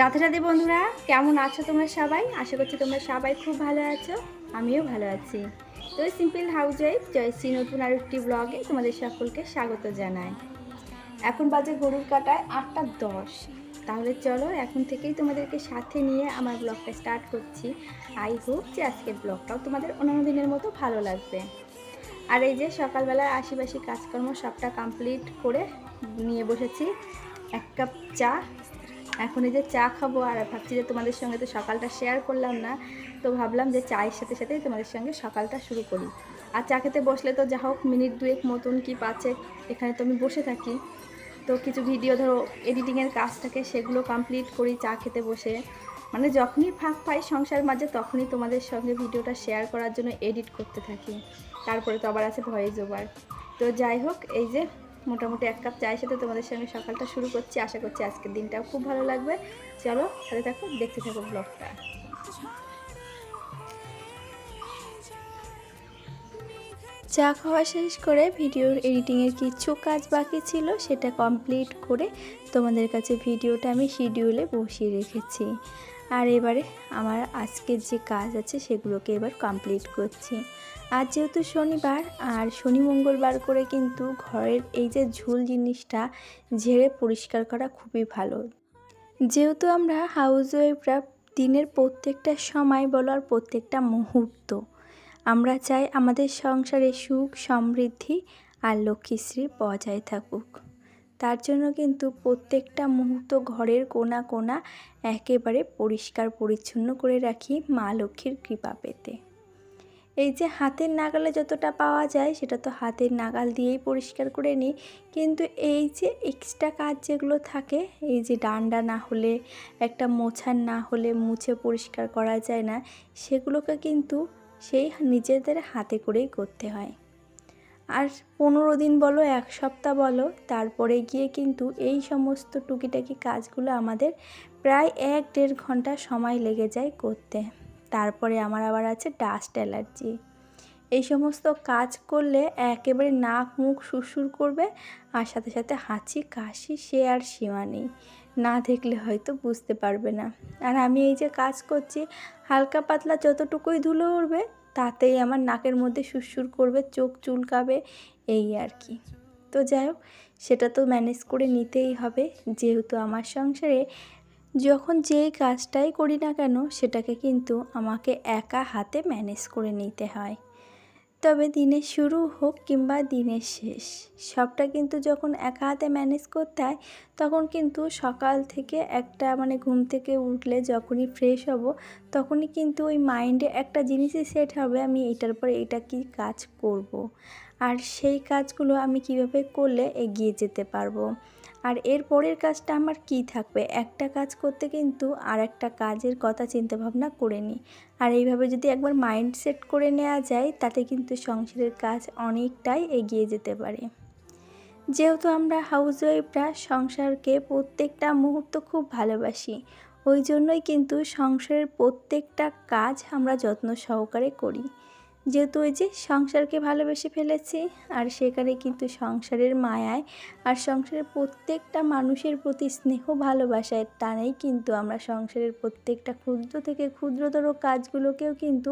রাধে রাধে বন্ধুরা, কেমন আছো তোমরা সবাই? আশা করছি তোমরা সবাই খুব ভালো আছো, আমিও ভালো আছি। তো সিম্পল হাউস ওয়াইফ জয়শ্রী নতুন আর একটি ব্লগে তোমাদের সকলকে স্বাগত জানাই। এখন বাজে গরুর কাটায় আটটা দশ। তাহলে চলো এখন থেকেই তোমাদেরকে সাথে নিয়ে আমার ব্লগটা স্টার্ট করছি। আই হোপ যে আজকের ব্লগটাও তোমাদের অন্যান্য দিনের মতো ভালো লাগবে। আর এই যে সকালবেলার আশিবাসি কাজকর্ম সবটা কমপ্লিট করে নিয়ে বসেছি। এক কাপ চা এখন এই যে চা খাব আর ভাবছি যে তোমাদের সঙ্গে তো সকালটা শেয়ার করলাম না, তো ভাবলাম যে চায়ের সাথে সাথেই তোমাদের সঙ্গে সকালটা শুরু করি। আর চা খেতে বসলে তো যা হোক, মিনিট দুয়েক মতন কি পাঁচেক, এখানে তো আমি বসে থাকি। তো কিছু ভিডিও ধরো এডিটিংয়ের কাজ থাকে সেগুলো কমপ্লিট করি চা খেতে বসে। মানে যখনই ফাঁক পাই সংসার মাঝে, তখনই তোমাদের সঙ্গে ভিডিওটা শেয়ার করার জন্য এডিট করতে থাকি। তারপরে তো আবার আছে ভয়েস ওভার তো যাই হোক, এই যে মোটামুটি এক কাপ চায়ের সাথে তোমাদের সঙ্গে সকালটা শুরু করছি। আশা করছি আজকের দিনটাও খুব ভালো লাগবে। চলো, সাথে থাকো, দেখতে থাকো ব্লগটা। চা খাওয়া শেষ করে ভিডিওর এডিটিংয়ের কিছু কাজ বাকি ছিল, সেটা কমপ্লিট করে তোমাদের কাছে ভিডিওটা আমি শিডিউলে বসিয়ে রেখেছি। আর এবারে আমার আজকের যে কাজ আছে সেগুলোকে এবার কমপ্লিট করছি। আর যেহেতু শনিবার, আর শনি মঙ্গলবার করে কিন্তু ঘরের এই যে ঝুল জিনিসটা ঝেড়ে পরিষ্কার করা খুবই ভালো। যেহেতু আমরা হাউস ওয়াইফরা দিনের প্রত্যেকটা সময় বলো আর প্রত্যেকটা মুহূর্ত, আমরা চাই আমাদের সংসারে সুখ, সমৃদ্ধি আর লক্ষ্মীশ্রী বজায় থাকুক। তার জন্য কিন্তু প্রত্যেকটা মুহূর্ত ঘরের কোনা কোনা একেবারে পরিষ্কার পরিচ্ছন্ন করে রাখি মা লক্ষ্মীর কৃপা পেতে। এই যে হাতের নাগালে যতটা পাওয়া যায় সেটা তো হাতের নাগাল দিয়েই পরিষ্কার করে নিই। কিন্তু এই যে এক্সট্রা কাজ যেগুলো থাকে, এই যে ডান্ডা না হলে, একটা মোছার না হলে মুছে পরিষ্কার করা যায় না, সেগুলোকে কিন্তু সেই নিজেদের হাতে করেই করতে হয়। আর পনেরো দিন বলো, এক সপ্তাহ বলো, তারপরে গিয়ে কিন্তু এই সমস্ত টুকিটাকি কাজগুলো আমাদের প্রায় এক দেড় ঘণ্টা সময় লেগে যায় করতে। তারপরে আমার আবার আছে ডাস্ট অ্যালার্জি এই সমস্ত কাজ করলে একেবারে নাক মুখ সুরসুর করবে আর সাথে সাথে হাঁচি, কাশি, সে আর সীমা নেই। না দেখলে হয়তো বুঝতে পারবে না। আর আমি এই যে কাজ করছি, হালকা পাতলা যতটুকুই ধুলো উঠবে তাতেই আমার নাকের মধ্যে সুরসুর করবে, চোখ চুলকাবে, এই আর কি। তো যাই হোক, সেটা তো ম্যানেজ করে নিতেই হবে। যেহেতু আমার সংসারে যখন যেই কাজটাই করি না কেন, সেটাকে কিন্তু আমাকে একা হাতে ম্যানেজ করে নিতে হয়। তবে দিনের শুরু হোক কিংবা দিনের শেষ সবটা কিন্তু যখন একা হাতে ম্যানেজ করতে হয়, তখন কিন্তু সকাল থেকে একটা মানে ঘুম থেকে উঠলে যখনই ফ্রেশ হব, তখনই কিন্তু ওই মাইন্ডে একটা জিনিসই সেট হবে, আমি এটার পরে এটা কি কাজ করব। আর সেই কাজগুলো আমি কীভাবে করলে এগিয়ে যেতে পারব আর এর পরের কাজটা আমার কি থাকবে? একটা কাজ করতে কিন্তু আর একটা কাজের কথা চিন্তা ভাবনা করে নিই। আর এইভাবে যদি একবার মাইন্ড সেট করে নেওয়া যায়, তাতে কিন্তু সংসারের কাজ অনেকটাই এগিয়ে যেতে পারে। যেহেতু আমরা হাউস ওয়াইফরা সংসারকে প্রত্যেকটা মুহূর্ত খুব ভালোবাসি, ওই জন্যই কিন্তু সংসারের প্রত্যেকটা কাজ আমরা যত্ন সহকারে করি। যেহেতু ওই যে সংসারকে ভালোবেসে ফেলেছি, আর সেখানে কিন্তু সংসারের মায়ায় আর সংসারের প্রত্যেকটা মানুষের প্রতি স্নেহ ভালোবাসায় টানেই কিন্তু আমরা সংসারের প্রত্যেকটা ক্ষুদ্র থেকে ক্ষুদ্রতর কাজগুলোকেও কিন্তু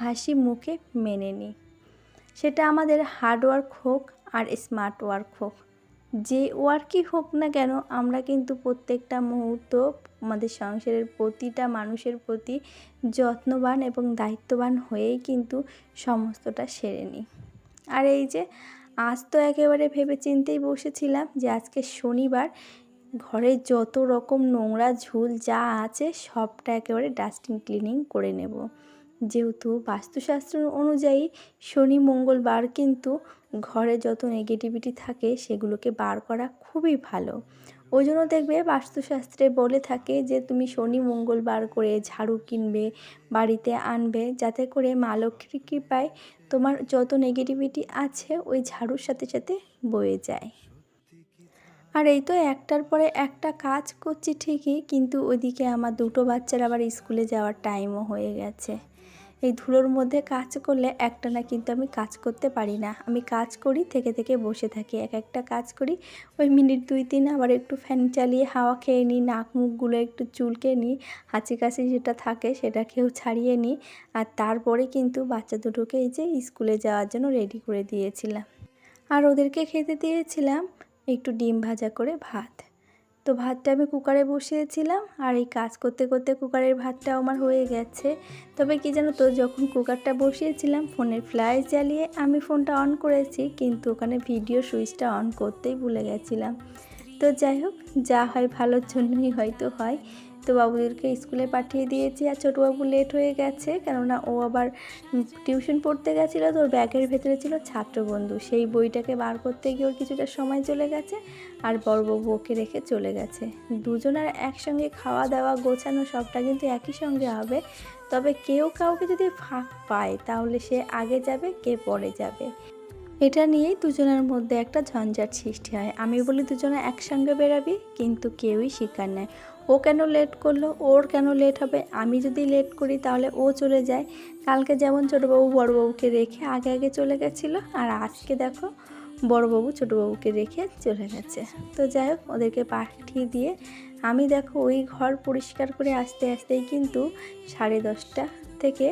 হাসি মুখে মেনে নিই। সেটা আমাদের হার্ডওয়ার্ক হোক আর স্মার্ট ওয়ার্ক হোক। যে ওয়ার্কই হোক না কেন, আমরা কিন্তু প্রত্যেকটা মুহূর্ত আমাদের সংসারের প্রতিটা মানুষের প্রতি যত্নবান এবং দায়িত্ববান হয়েই কিন্তু সমস্তটা সেরে নিই। আর এই যে, আজ তো একেবারে ভেবে চিন্তেই বসেছিলাম যে আজকে শনিবার, ঘরে যত রকম নোংরা ঝুল যা আছে সবটা একেবারে ডাস্টিং ক্লিনিং করে নেব। যেহেতু বাস্তুশাস্ত্র অনুযায়ী শনি, মঙ্গলবার কিন্তু ঘরে যত নেগেটিভিটি থাকে সেগুলোকে বার করা খুবই ভালো। ওই জন্য দেখবে বাস্তুশাস্ত্রে বলে থাকে যে, তুমি শনি, মঙ্গলবার করে ঝাড়ু কিনবে, বাড়িতে আনবে, যাতে করে মা লক্ষ্মীর কৃপায় তোমার যত নেগেটিভিটি আছে ওই ঝাড়ুর সাথে সাথে বয়ে যায়। আর এই তো একটার পরে একটা কাজ করছি ঠিকই, কিন্তু ওইদিকে আমার দুটো বাচ্চার আবার স্কুলে যাওয়ার টাইমও হয়ে গেছে। এই ধুলোর মধ্যে কাজ করলে একটা না কিন্তু আমি কাজ করতে পারি না। আমি কাজ করি, থেকে থেকে বসে থাকি। এক একটা কাজ করি, ওই মিনিট দুই তিন আবার একটু ফ্যান চালিয়ে হাওয়া খেয়ে নিই, নাক মুখগুলো একটু চুলকে নিই, হাঁচি কাশি যেটা থাকে সেটা সেটাকেও ছাড়িয়ে নিই। আর তারপরে কিন্তু বাচ্চা দুটোকে এই যে স্কুলে যাওয়ার জন্য রেডি করে দিয়েছিলাম। আর ওদেরকে খেতে দিয়েছিলাম একটু ডিম ভাজা করে ভাত। তো ভাতটা আমি কুকারে বসিয়েছিলাম আর এই কাজ করতে করতে কুকারের ভাতটা আমার হয়ে গেছে। তবে কি জানো তো, যখন কুকারটা বসিয়েছিলাম, ফোনের ফ্ল্যাশ জ্বালিয়ে আমি ফোনটা অন করেছি, কিন্তু ওখানে ভিডিও সুইচটা অন করতেই ভুলে গেছিলাম। তো যাই হোক, যা হয় ভালোর জন্যই হয়তো হয়। তো বাবুদেরকে স্কুলে পাঠিয়ে দিয়েছি আর ছোটোবাবু লেট হয়ে গেছে, কেননা ও আবার টিউশন পড়তে গেছিল তো ওর ব্যাগের ভেতরে ছিল ছাত্রবন্ধু। সেই বইটাকে বার করতে গিয়ে ওর কিছুটা সময় চলে গেছে আর বড় বড়বাবু ওকে রেখে চলে গেছে। দুজনের একসঙ্গে খাওয়া দাওয়া গোছানো সবটা কিন্তু একই সঙ্গে হবে, তবে কেউ কাউকে যদি ফাঁক পায় তাহলে সে আগে যাবে, কে পরে যাবে। এটা নিয়েই দুজনের মধ্যে একটা ঝঞ্ঝাট সৃষ্টি হয়। আমি বলি দুজনে একসঙ্গে বেরাবি কিন্তু কেউই স্বীকার নেয়। ও কেন লেট করল? ওর কেন লেট হবে? আমি যদি লেট করি তাহলে ও চলে যায়। কালকে যেমন ছোটোবাবু বড়োবাবুকে রেখে আগে আগে চলে গেছিল, আর আজকে দেখো বড়োবাবু ছোটোবাবুকে রেখে চলে গেছে। তো যাই হোক, ওদেরকে পাঠিয়ে দিয়ে আমি দেখো ওই ঘর পরিষ্কার করে আসতে আসতেই কিন্তু সাড়ে দশটা থেকে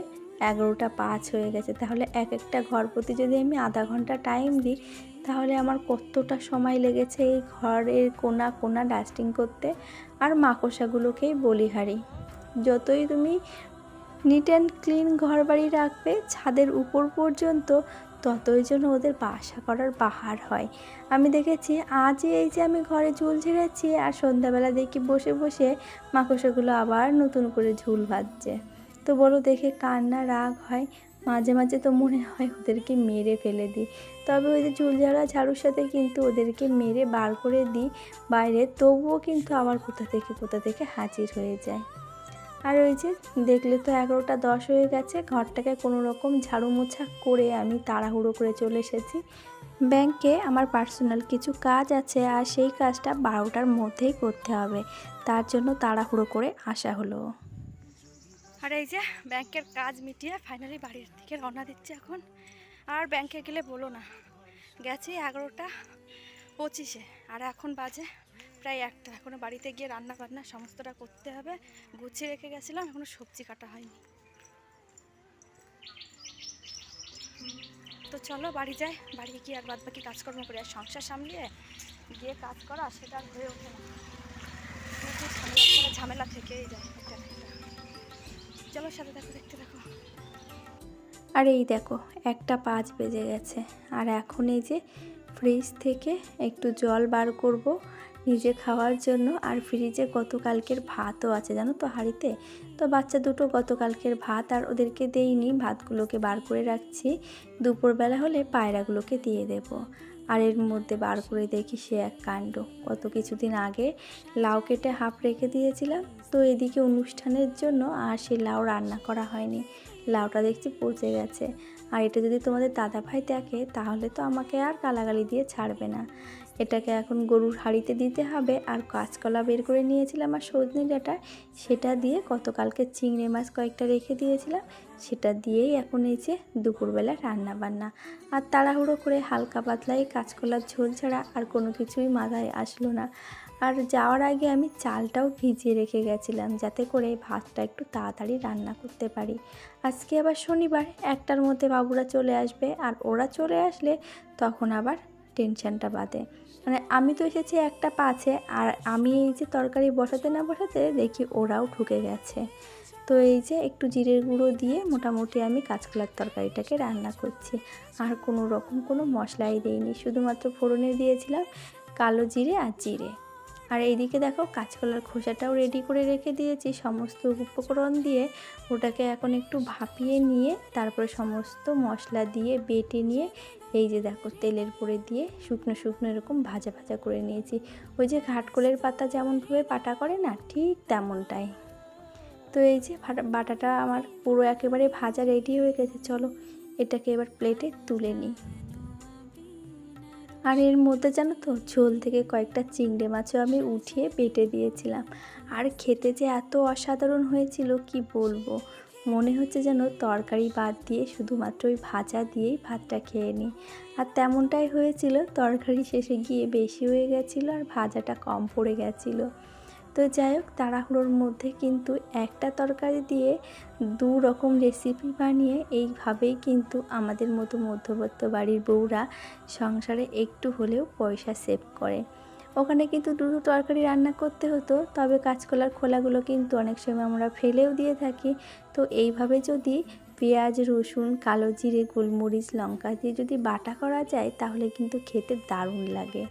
এগারোটা পাঁচ হয়ে গেছে। তাহলে এক একটা ঘর প্রতি যদি আমি আধা ঘণ্টা টাইম দিই তাহলে আমার কতটা সময় লেগেছে এই ঘরের কোনা কোনা ডাস্টিং করতে? আর মাকড়সাগুলোকেই বলিহারি যতই তুমি নিট অ্যান্ড ক্লিন ঘর বাড়ি রাখবে, ছাদের উপর পর্যন্ত ততই যেন ওদের বাসা করার বাহার হয়। আমি দেখেছি আজই এই যে আমি ঘরে ঝুল ঝেড়েছি, আর সন্ধ্যাবেলা দেখি বসে বসে মাকড়সাগুলো আবার নতুন করে ঝুল বাঁধছে তো বলো দেখে কান্না রাগ হয়? মাঝে মাঝে তো মনে হয় ওদেরকে মেরে ফেলে দিই। তবে ওই যে চুল ঝাড়া ঝাড়ুর সাথে কিন্তু ওদেরকে মেরে বার করে দিই বাইরে, তবুও কিন্তু আবার কোথা থেকে কোথা থেকে হাজির হয়ে যায়। আর ওই যে দেখলে তো এগারোটা দশ হয়ে গেছে, ঘরটাকে কোনো রকম ঝাড়ু মোছা করে আমি তাড়াহুড়ো করে চলে এসেছি। ব্যাংকে আমার পার্সোনাল কিছু কাজ আছে আর সেই কাজটা বারোটার মধ্যেই করতে হবে। তার জন্য তাড়াহুড়ো করে আসা হলো। আর এই যে ব্যাংকের কাজ মিটিয়ে ফাইনালি বাড়ির থেকে রওনা দিচ্ছে এখন। আর ব্যাংকে গেলে বলো না, গেছি এগারোটা পঁচিশে। আর এখন বাজে প্রায় একটা। এখনও বাড়িতে গিয়ে রান্না বান্না সমস্তটা করতে হবে। গুছিয়ে রেখে গেছিলাম এখনও সবজি কাটা হয়নি। তো চলো বাড়ি যাই। বাড়ি গিয়ে আর বাদ বাকি কাজকর্ম করি। আর সংসার সামলিয়ে গিয়ে কাজ করা, সেটা আর হয়ে ওঠে না। ঝামেলা থেকেই যায়। চলো সাথে দেখো দেখতে দেখো আর এই দেখো, একটা পাঁচ বেজে গেছে। আর এখন এই যে ফ্রিজ থেকে একটু জল বার করব নিজে খাওয়ার জন্য। আর ফ্রিজে গতকালকের ভাতও আছে, জানো তো হাঁড়িতে? তো বাচ্চা দুটো গতকালকের ভাত আর ওদেরকে দেইনি, ভাতগুলোকে বার করে রাখছি। দুপুরবেলা হলে পায়রাগুলোকে দিয়ে দেব। আর এর মধ্যে বার করে দেখি সে এক কাণ্ড। কত কিছুদিন আগে লাউ কেটে হাফ রেখে দিয়েছিলাম তো এদিকে অনুষ্ঠানের জন্য আর সেই লাউ রান্না করা হয়নি। লাউটা দেখছি পচে গেছে। আর এটা যদি তোমাদের দাদা ভাই দেখে, তাহলে তো আমাকে আর গালাগালি দিয়ে ছাড়বে না। এটাকে এখন গরুর হাঁড়িতে দিতে হবে। আর কাঁচকলা বের করে নিয়েছিলাম আর সজনে ডাঁটা, সেটা দিয়ে গতকালকে চিংড়ি মাছ কয়েকটা রেখে দিয়েছিলাম। সেটা দিয়েই এখন এই যে দুপুরবেলা রান্না বান্না আর তাড়াহুড়ো করে হালকা পাতলা এই কাঁচকলার ঝোল ছাড়া আর কোনো কিছুই মাথায় আসলো না। আর যাওয়ার আগে আমি চালটাও ভিজিয়ে রেখে গেছিলাম যাতে করে ভাতটা একটু তাড়াতাড়ি রান্না করতে পারি। আজকে আবার শনিবার, একটার মধ্যে বাবুরা চলে আসবে আর ওরা চলে আসলে তখন আবার টেনশনটা বাদে মানে আমি তো এসেছি একটা পাছে আর আমি এই যে তরকারি বসাতে না বসাতে দেখি ওরাও ঢুকে গেছে। তো এই যে একটু জিরের গুঁড়ো দিয়ে মোটামুটি আমি কাঁচকলার তরকারিটাকে রান্না করছি। আর কোনো রকম কোনো মশলাই দিইনি, শুধুমাত্র ফোড়নে দিয়েছিলাম কালো জিরে আর জিরে। আর এইদিকে দেখো কাঁচকলার খোসাটাও রেডি করে রেখে দিয়েছি। সমস্ত উপকরণ দিয়ে ওটাকে এখন একটু ভাপিয়ে নিয়ে, তারপরে সমস্ত মশলা দিয়ে বেটে নিয়ে, এই যে দেখো তেলের পরে দিয়ে শুকনো শুকনো এরকম ভাজা ভাজা করে নিয়েছি। ওই যে ঘাটকলের পাতা যেমনভাবে পাটা করে না, ঠিক তেমনটাই। তো এই যে বাটাটা আমার পুরো একেবারে ভাজা রেডি হয়ে গেছে। চলো এটাকে এবার প্লেটে তুলে নিই। আর এর মধ্যে জানো তো, ঝোল থেকে কয়েকটা চিংড়ে মাছও আমি উঠিয়ে পেটে দিয়েছিলাম। আর খেতে যে এত অসাধারণ হয়েছিল, কি বলব? মনে হচ্ছে যেন তরকারি বাদ দিয়ে শুধুমাত্র ওই ভাজা দিয়েই ভাতটা খেয়ে নিই। আর তেমনটাই হয়েছিল, তরকারি শেষে গিয়ে বেশি হয়ে গেছিল আর ভাজাটা কম পড়ে গেছিল। তো যাই হোক, তাড়াহুড়োর মধ্যে কিন্তু একটা তরকারি দিয়ে দু রকম রেসিপি বানিয়ে এইভাবেই কিন্তু আমাদের মতো মধ্যবর্ত বাড়ির বউরা সংসারে একটু হলেও পয়সা সেভ করে। ওখানে কিন্তু দুটো তরকারি রান্না করতে হতো, তবে কাঁচকলার খোলাগুলো কিন্তু অনেক সময় আমরা ফেলেও দিয়ে থাকি। তো এইভাবে যদি পেঁয়াজ, রসুন, কালো জিরে, গোলমরিচ, লঙ্কা দিয়ে যদি বাটা করা যায়, তাহলে কিন্তু খেতে দারুণ লাগে।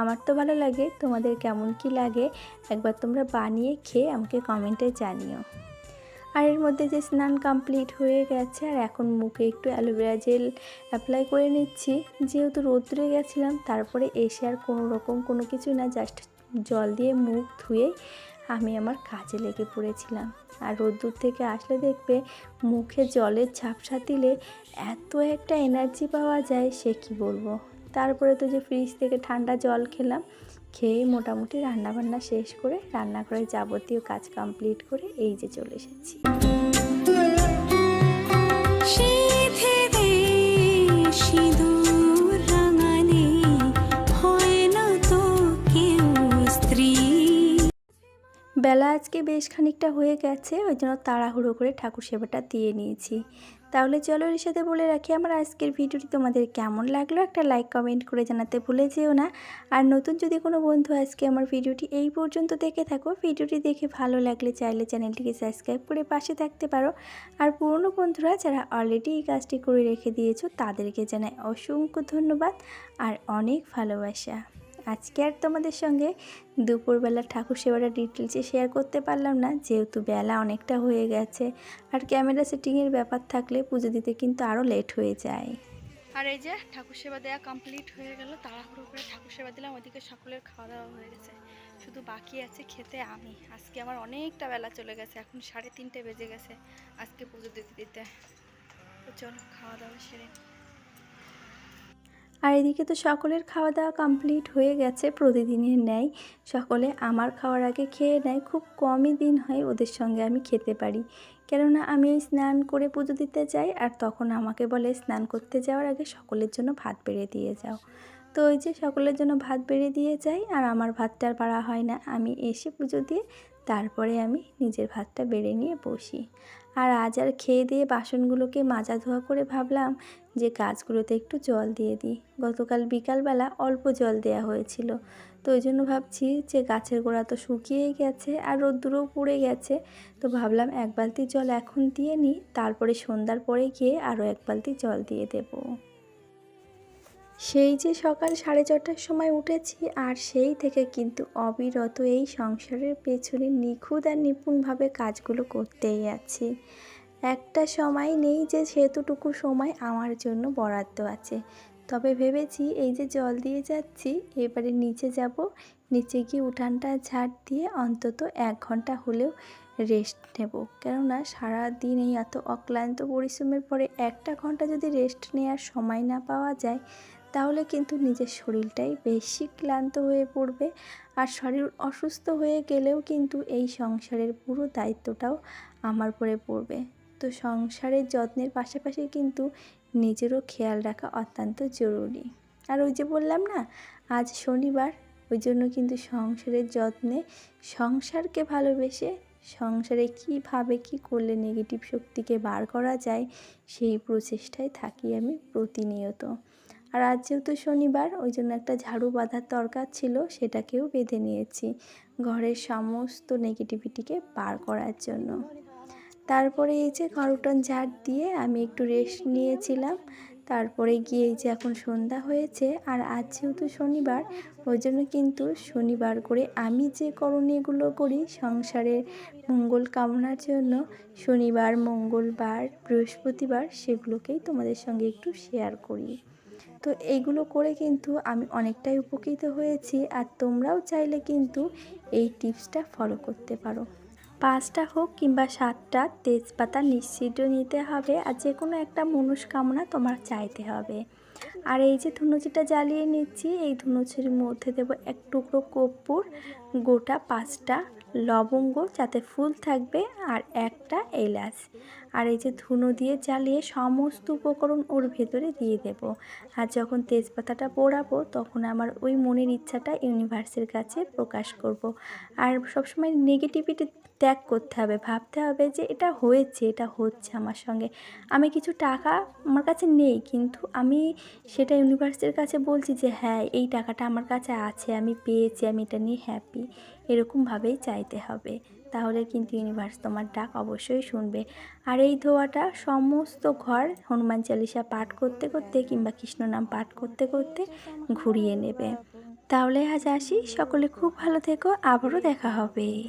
আমার তো ভালো লাগে, তোমাদের কেমন কি লাগে, একবার তোমরা বানিয়ে খেয়ে আমাকে কমেন্টে জানিও। আর এর মধ্যে যে স্নান কমপ্লিট হয়ে গেছে, আর এখন মুখে একটু অ্যালোভেরা জেল অ্যাপ্লাই করে নিচ্ছি, যেহেতু রোদ্রে গেছিলাম, তারপরে এসে আর কোনো রকম কোনো কিছু না জাস্ট জল দিয়ে মুখ ধুয়েই আমি আমার কাজে লেগে পড়েছিলাম। আর রোদ্দুর থেকে আসলে দেখবে, মুখে জলের ঝাপসা দিলে এত একটা এনার্জি পাওয়া যায়, সে কি বলব? তারপরে তো যে ফ্রিজ থেকে ঠান্ডা জল খেলাম খেয়ে মোটামুটি রান্নাবান্না শেষ করে রান্নাঘরে যাবতীয় কাজ কমপ্লিট করে এই যে চলে এসেছি। বেলা আজকে বেশ খানিকটা হয়ে গেছে ওই জন্য তাড়াহুড়ো করে ঠাকুর সেবাটা দিয়ে নিয়েছি। তাহলে চলো এর সাথে বলে রাখি আমার আজকের ভিডিওটি তোমাদের কেমন লাগল? একটা লাইক কমেন্ট করে জানাতে ভুলে যেও না। আর নতুন যদি কোনো বন্ধু আজকে আমার ভিডিওটি এই পর্যন্ত দেখে থাকো, ভিডিওটি দেখে ভালো লাগলে চাইলে চ্যানেলটিকে সাবস্ক্রাইব করে পাশে থাকতে পারো। আর পুরনো বন্ধুরা যারা অলরেডি এই কাজটি করে রেখে দিয়েছ, তাদেরকে জানাই অসংখ্য ধন্যবাদ আর অনেক ভালোবাসা। আজকে আর তোমাদের সঙ্গে দুপুরবেলা ঠাকুর সেবাটা ডিটেলসে শেয়ার করতে পারলাম না, যেহেতু বেলা অনেকটা হয়ে গেছে। আর ক্যামেরা সেটিংয়ের ব্যাপার থাকলে পুজো দিতে কিন্তু আরও লেট হয়ে যায়। আর এই যে ঠাকুর সেবা দেওয়া কমপ্লিট হয়ে গেল, তাড়াহুড়ো করে ঠাকুর সেবা দিলাম, ওইদিকে সকলের খাওয়া দাওয়া হয়ে গেছে। শুধু বাকি আছে খেতে আমি। আজকে আমার অনেকটা বেলা চলে গেছে, এখন সাড়ে তিনটে বেজে গেছে আজকে পুজো দিতে দিতে। চলো, খাওয়া দাওয়া সেরে। আর এদিকে তো সকলের খাওয়া দাওয়া কমপ্লিট হয়ে গেছে, প্রতিদিনের ন্যায়। সকলে আমার খাওয়ার আগে খেয়ে নেয়, খুব কমই দিন হয় ওদের সঙ্গে আমি খেতে পারি। কেননা আমি স্নান করে পুজো দিতে যাই আর তখন আমাকে বলে স্নান করতে যাওয়ার আগে সকলের জন্য ভাত বেড়ে দিয়ে যাও। তো ওই যে সকলের জন্য ভাত বেড়ে দিয়ে যাই আর আমার ভাতটা আর বাড়া হয় না। আমি এসে পুজো দিয়ে তারপরে আমি নিজের ভাতটা বেড়ে নিয়ে বসি। আর আজ আর খেয়ে দিয়ে বাসনগুলোকে মাজা ধোয়া করে ভাবলাম যে গাছগুলোতে একটু জল দিয়ে দিই। গতকাল বিকালবেলা অল্প জল দেওয়া হয়েছিল। তো ওই জন্য ভাবছি যে গাছের গোড়া তো শুকিয়েই গেছে আর রোদ্দুরও পুড়ে গেছে। তো ভাবলাম এক বালতি জল এখন দিয়ে নিই, তারপরে সন্ধ্যার পরে গিয়ে আরও এক বালতি জল দিয়ে দেবো। সেই যে সকাল সাড়ে ছটার সময় উঠেছি আর সেই থেকে কিন্তু অবিরত এই সংসারের পেছনে নিখুঁত আর নিপুণভাবে কাজগুলো করতেই আছি। একটা সময় নেই যে সেতুটুকু সময় আমার জন্য বরাদ্দ আছে। তবে ভেবেছি এই যে জল দিয়ে যাচ্ছি, এবারে নিচে যাব, নিচে গিয়ে উঠানটা ঝাড় দিয়ে অন্তত এক ঘণ্টা হলেও রেস্ট নেব। কেননা সারা দিন এই এত অক্লান্ত পরিশ্রমের পরে একটা ঘণ্টা যদি রেস্ট নেওয়ার সময় না পাওয়া যায় তাহলে কিন্তু নিজের শরীরটাই বেশি ক্লান্ত হয়ে পড়বে আর শরীর অসুস্থ হয়ে গেলেও কিন্তু এই সংসারের পুরো দায়িত্বটাও আমার পরে পড়বে। তো সংসারের যত্নের পাশাপাশি কিন্তু নিজেরও খেয়াল রাখা অত্যন্ত জরুরি। আর ওই যে বললাম না, আজ শনিবার, ওই জন্য কিন্তু সংসারের যত্নে সংসারকে ভালোবেসে সংসারে কীভাবে কী করলে নেগেটিভ শক্তিকে বার করা যায়, সেই প্রচেষ্টায় থাকি আমি প্রতিনিয়ত। আর আজ যেহেতু শনিবার ওই জন্য একটা ঝাড়ু বাঁধার দরকার ছিল, সেটাকেও বেঁধে নিয়েছি ঘরের সমস্ত নেগেটিভিটিকে পার করার জন্য। তারপরে এই যে ঘর উঠোন ঝাড় দিয়ে আমি একটু রেস্ট নিয়েছিলাম। তারপরে গিয়ে এই যে এখন সন্ধ্যা হয়েছে, আর আজ যেহেতু শনিবার ওই জন্য কিন্তু শনিবার করে আমি যে করণীয়গুলো করি সংসারের মঙ্গল কামনার জন্য, শনিবার, মঙ্গলবার, বৃহস্পতিবার, সেগুলোকেই তোমাদের সঙ্গে একটু শেয়ার করি। তো এইগুলো করে কিন্তু আমি অনেকটাই উপকৃত হয়েছি আর তোমরাও চাইলে কিন্তু এই টিপসটা ফলো করতে পারো। পাঁচটা হোক কিংবা সাতটা তেজপাতা নিশ্চিত নিতে হবে আর যে কোনো একটা মনস্কামনা তোমার চাইতে হবে। আর এই যে ধুনুচিটা জ্বালিয়ে নিচ্ছি, এই ধুনুচির মধ্যে দেবো এক টুকরো কর্পূর, গোটা পাঁচটা লবঙ্গ যাতে ফুল থাকবে আর একটা এলাচ আর এই যে ধুনো দিয়ে জ্বালিয়ে সমস্ত উপকরণ ওর ভেতরে দিয়ে দেব আর যখন তেজপাতাটা পোড়াবো, তখন আমার ওই মনের ইচ্ছাটা ইউনিভার্সের কাছে প্রকাশ করব। আর সবসময় নেগেটিভিটি ত্যাগ করতে হবে, ভাবতে হবে যে এটা হয়েছে, এটা হচ্ছে আমার সঙ্গে। আমি কিছু টাকা আমার কাছে নেই, কিন্তু আমি সেটা ইউনিভার্সের কাছে বলছি যে হ্যাঁ এই টাকাটা আমার কাছে আছে, আমি পেয়েছি, আমি এটা নিয়ে হ্যাপি এরকমভাবেই চাইতে হবে। তাহলে কিন্তু ইউনিভার্স তোমার ডাক অবশ্যই শুনবে। আর এই ধোয়াটা সমস্ত ঘর হনুমান চালিসা পাঠ করতে করতে কিংবা কৃষ্ণ নাম পাঠ করতে করতে ঘুরিয়ে নেবে। তাহলে আজ আসি। সকলে খুব ভালো থেকো। আবারও দেখা হবে।